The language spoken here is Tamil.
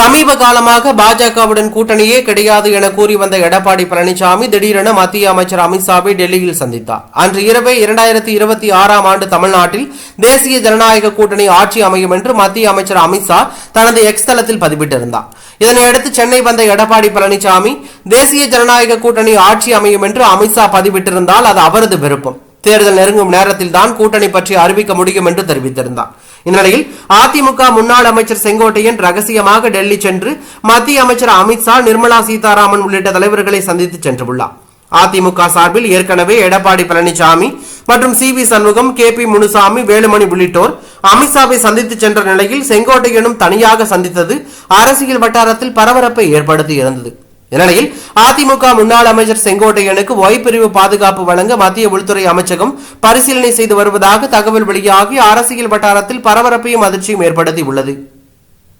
சமீப காலமாக பாஜகவுடன் கூட்டணியே கிடையாது என கூறி வந்த எடப்பாடி பழனிசாமி திடீரென மத்திய அமைச்சர் அமித்ஷாவை டெல்லியில் சந்தித்தார். அன்று இரவே இரண்டாயிரத்தி இருபத்தி ஆறாம் ஆண்டு தமிழ்நாட்டில் தேசிய ஜனநாயக கூட்டணி ஆட்சி அமையும் என்று மத்திய அமைச்சர் அமித்ஷா தனது எக்ஸ் தளத்தில் பதிவிட்டிருந்தார். இதனையடுத்து சென்னை வந்த எடப்பாடி பழனிசாமி தேசிய ஜனநாயக கூட்டணி ஆட்சி அமையும் என்று அமித்ஷா பதிவிட்டிருந்தால் அது அவரது விருப்பம். தேர்தல் நெருங்கும் நேரத்தில் தான் கூட்டணி பற்றி அறிவிக்க முடியும் என்று தெரிவித்திருந்தார். இந்நிலையில் அதிமுக முன்னாள் அமைச்சர் செங்கோட்டையன் ரகசியமாக டெல்லி சென்று மத்திய அமைச்சர் அமித்ஷா நிர்மலா சீதாராமன் உள்ளிட்ட தலைவர்களை சந்தித்து சென்றுள்ளார். அதிமுக சார்பில் ஏற்கனவே எடப்பாடி பழனிசாமி மற்றும் C V Shanmugam K P Munusamy Velumani உள்ளிட்டோர் அமித்ஷாவை சந்தித்து சென்ற நிலையில் செங்கோட்டையனும் தனியாக சந்தித்தது அரசியல் வட்டாரத்தில் பரபரப்பை ஏற்படுத்தி இருந்தது. இந்நிலையில் அதிமுக முன்னாள் அமைச்சர் செங்கோட்டையனுக்கு ஒய் பிரிவு பாதுகாப்பு வழங்க மத்திய உள்துறை அமைச்சகம் பரிசீலனை செய்து வருவதாக தகவல் வெளியாகி அரசியல் வட்டாரத்தில் பரபரப்பையும் அதிர்ச்சியும் ஏற்படுத்தி உள்ளது